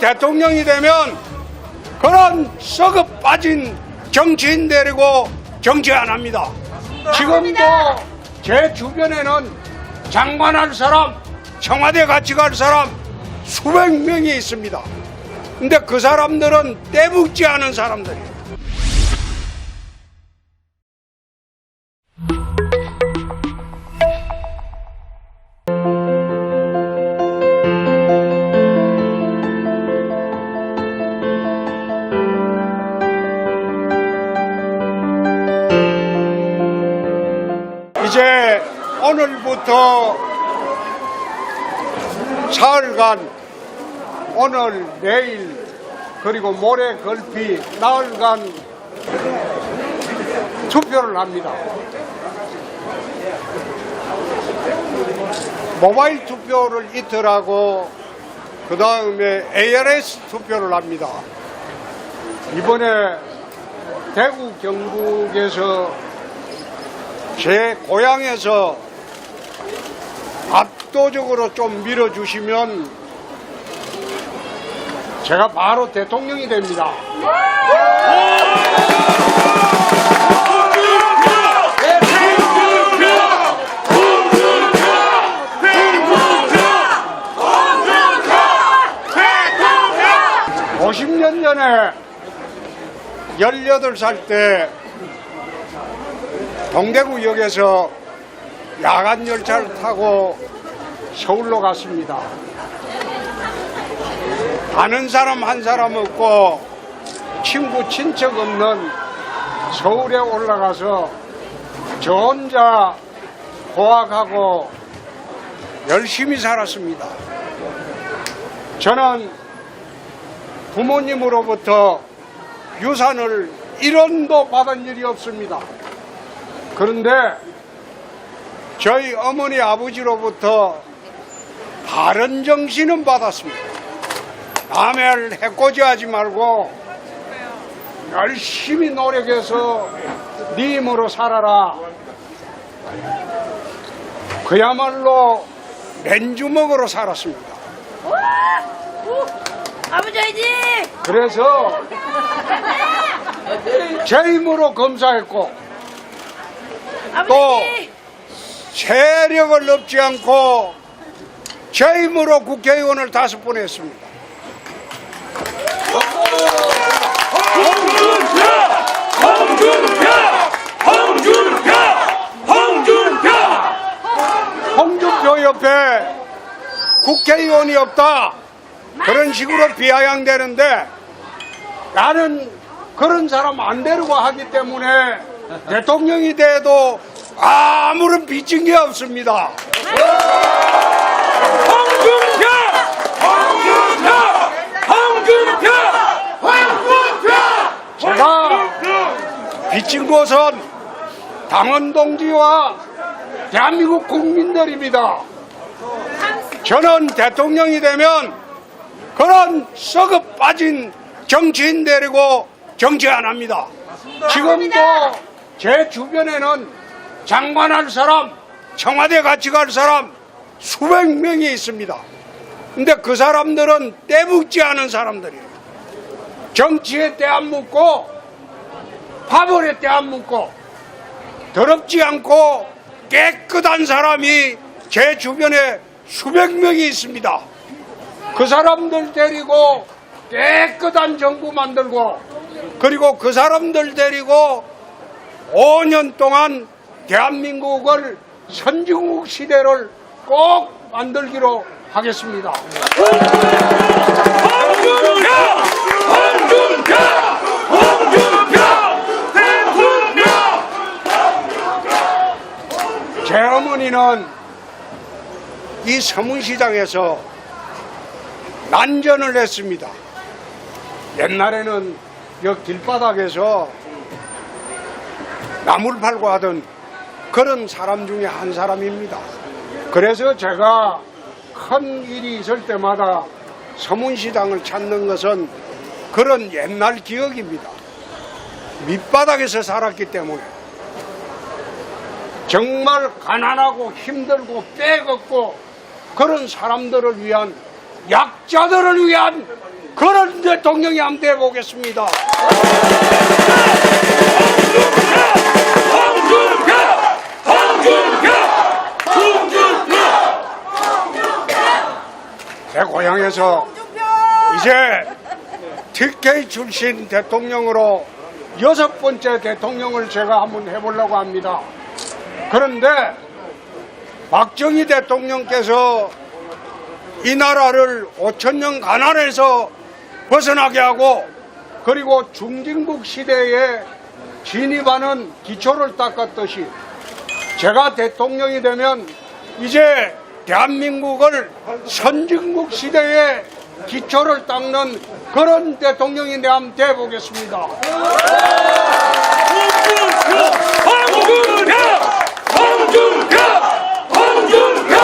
대통령이 되면 그런 썩어 빠진 정치인 데리고 정치 안 합니다. 지금도 제 주변에는 장관할 사람, 청와대 같이 갈 사람 수백 명이 있습니다. 근데 그 사람들은 떼묵지 않은 사람들이에요. 오늘 내일 그리고 모레 걸피 나흘간 투표를 합니다. 모바일 투표를 이틀하고 그 다음에 ARS 투표를 합니다. 이번에 대구 경북에서 제 고향에서 압도적으로 좀 밀어주시면 제가 바로 대통령이 됩니다. 오십 년 전에 18살 때 동대구역에서 야간 열차를 타고 서울로 갔습니다. 아는 사람 한 사람 없고 친구 친척 없는 서울에 올라가서 저 혼자 고학하고 열심히 살았습니다. 저는 부모님으로부터 유산을 1원도 받은 일이 없습니다. 그런데 저희 어머니 아버지로부터 다른 정신은 받았습니다. 남의 해코지 하지 말고 열심히 노력해서 네 힘으로 살아라. 그야말로 맨주먹으로 살았습니다. 아버지 화이팅! 그래서 제 힘으로 검사했고 아버지 또 화이팅! 세력을 넣지 않고 제 힘으로 국회의원을 다섯 번 했습니다. 홍준표! 홍준표! 홍준표 옆에 국회의원이 없다. 그런 식으로 비아냥되는데 나는 그런 사람 안 되려고 하기 때문에 대통령이 돼도 아무런 빚진 게 없습니다. 홍준표! 홍준표! 홍준표! 홍준표! 제가 빚진 곳은 당원 동지와 대한민국 국민들입니다. 저는 대통령이 되면 그런 썩어 빠진 정치인 데리고 정치 안 합니다. 지금도 제 주변에는 장관할 사람, 청와대 같이 갈 사람 수백 명이 있습니다. 근데 그 사람들은 떼묵지 않은 사람들이에요. 정치에 때 안 묻고 파벌에 때 안 묻고 더럽지 않고 깨끗한 사람이 제 주변에 수백 명이 있습니다. 그 사람들 데리고 깨끗한 정부 만들고 그리고 그 사람들 데리고 5년 동안 대한민국을 선진국 시대를 꼭 만들기로 하겠습니다. 홍준표! 홍준표! 홍준표! 대통령! 제 어머니는 이 서문시장에서 난전을 했습니다. 옛날에는 여 길바닥에서 나물 팔고 하던 그런 사람 중에 한 사람입니다. 그래서 제가 큰 일이 있을 때마다 서문시장을 찾는 것은 그런 옛날 기억입니다. 밑바닥에서 살았기 때문에 정말 가난하고 힘들고 빼겁고 그런 사람들을 위한 약자들을 위한 그런 대통령이 한번! 홍준표! 제 고향에서 이제 TK 출신 대통령으로 여섯 번째 대통령을 제가 한번 해보려고 합니다. 그런데 박정희 대통령께서 이 나라를 5천년 가난에서 벗어나게 하고 그리고 중진국 시대에 진입하는 기초를 닦았듯이 제가 대통령이 되면 이제 대한민국을 선진국 시대에 기초를 닦는 그런 대통령이 내 한번 돼보겠습니다. 홍준표! 홍준표! 홍준표! 홍준표!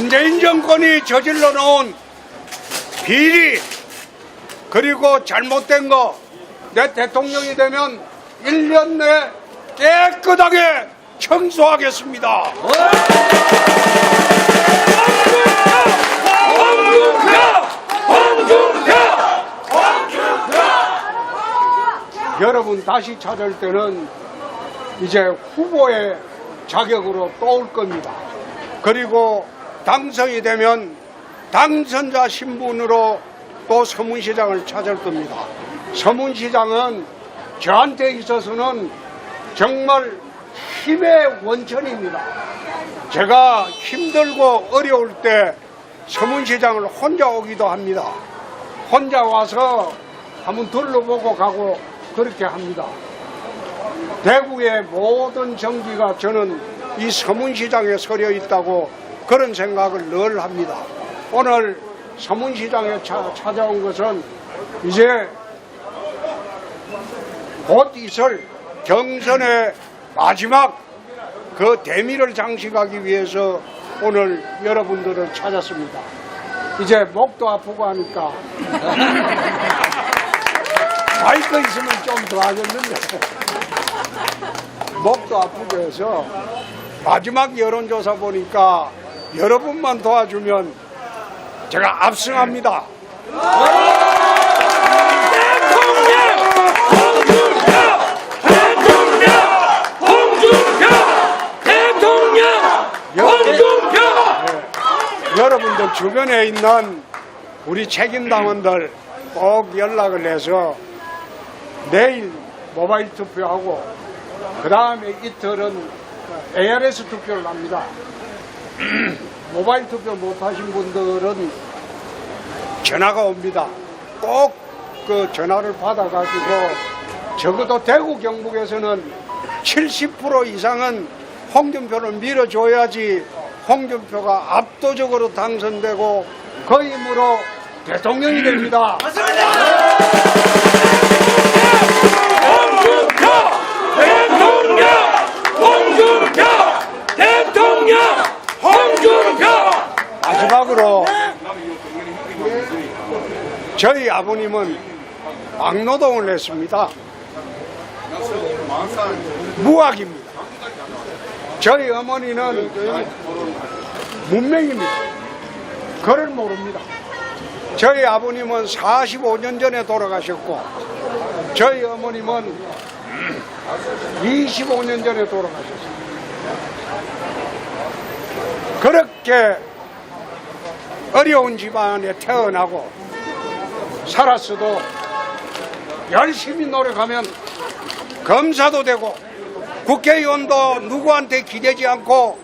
문재인 정권이 저질러 놓은 비리 그리고 잘못된 거 내 대통령이 되면 1년 내에 깨끗하게 청소하겠습니다. 여러분 다시 찾을 때는 이제 후보의 자격으로 또 올 겁니다. 그리고 당선이 되면 당선자 신분으로 또 서문시장을 찾을 겁니다. 서문시장은 저한테 있어서는 정말 힘의 원천입니다. 제가 힘들고 어려울 때 서문시장을 혼자 오기도 합니다. 혼자 와서 한번 둘러보고 가고 그렇게 합니다. 대구의 모든 정기가 저는 이 서문시장에 서려 있다고 그런 생각을 늘 합니다. 오늘 서문시장에 차- 찾아온 것은 이제 곧 있을 경선의 마지막 그 대미를 장식하기 위해서 오늘 여러분들을 찾았습니다. 이제 목도 아프고 하니까 마이크 있으면 좀 더 하겠는데 목도 아프고 해서 마지막 여론조사 보니까 여러분만 도와주면 제가 압승합니다. 홍준표! 여러분들 주변에 있는 우리 책임당원들 꼭 연락을 해서 내일 모바일 투표하고 그 다음에 이틀은 ARS 투표를 합니다. 모바일 투표 못하신 분들은 전화가 옵니다. 꼭 그 전화를 받아가지고 적어도 대구 경북에서는 70% 이상은 홍준표를 밀어줘야지 홍준표가 압도적으로 당선되고 그 힘으로 대통령이 됩니다. 홍준표! 대통령! 홍준표! 대통령! 홍준표! 마지막으로 저희 아버님은 막노동을 했습니다. 무학입니다. 저희 어머니는 문맹입니다. 글을 모릅니다. 저희 아버님은 45년 전에 돌아가셨고 저희 어머님은 25년 전에 돌아가셨습니다. 그렇게 어려운 집안에 태어나고 살았어도 열심히 노력하면 검사도 되고 국회의원도 누구한테 기대지 않고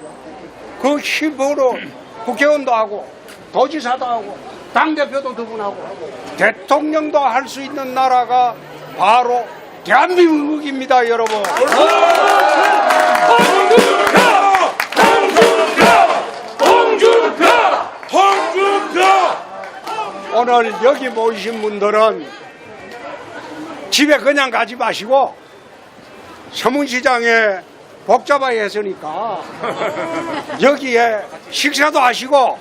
그 힘으로 국회의원도 하고 도지사도 하고 당대표도 두분 하고 대통령도 할 수 있는 나라가 바로 대한민국입니다 여러분 홍준표! 홍준표! 홍준표! 홍준표! 오늘 여기 모이신 분들은 집에 그냥 가지 마시고 서문시장에 복잡하게 했으니까 여기에 식사도 하시고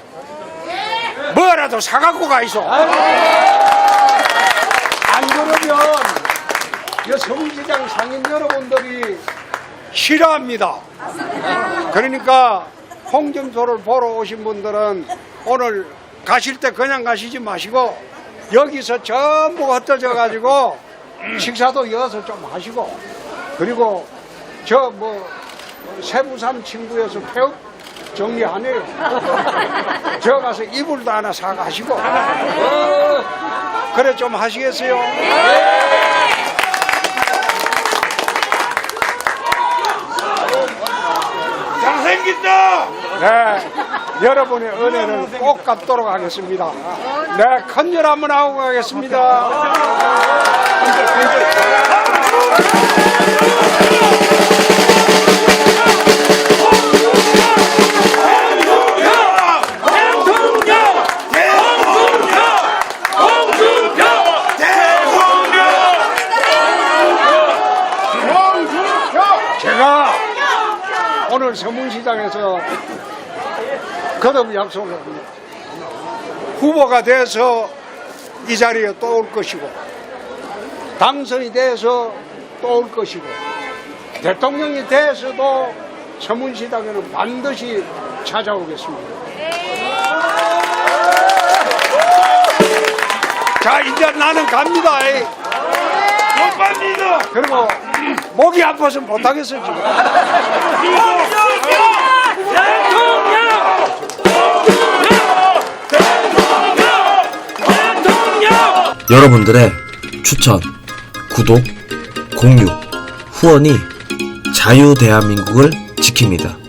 뭐라도 사갖고 가 있어. 안 그러면 이 서문시장 상인 여러분들이 싫어합니다. 그러니까 홍준표를 보러 오신 분들은 오늘 가실 때 그냥 가시지 마시고 여기서 전부 흩어져 가지고 식사도 이어서 좀 하시고 그리고 저 뭐 세부산 친구여서 폐업 정리 안 해요. 저 가서 이불도 하나 사 가시고 어, 그래 좀 하시겠어요? 잘생긴다. 네, 여러분의 은혜를 꼭 갚도록 하겠습니다. 네, 큰절 한번 하고 가겠습니다. 오늘 서문시장에서 거듭 약속을 합니다. 후보가 돼서 이 자리에 또 올 것이고 당선이 돼서 또 올 것이고 대통령이 돼서도 서문시장에는 반드시 찾아오겠습니다. 자 이제 나는 갑니다. 못 갑니다. 그리고 목이 아파서 못하겠어요 지금. 여러분들의 추천, 구독, 공유, 후원이 자유 대한민국을 지킵니다.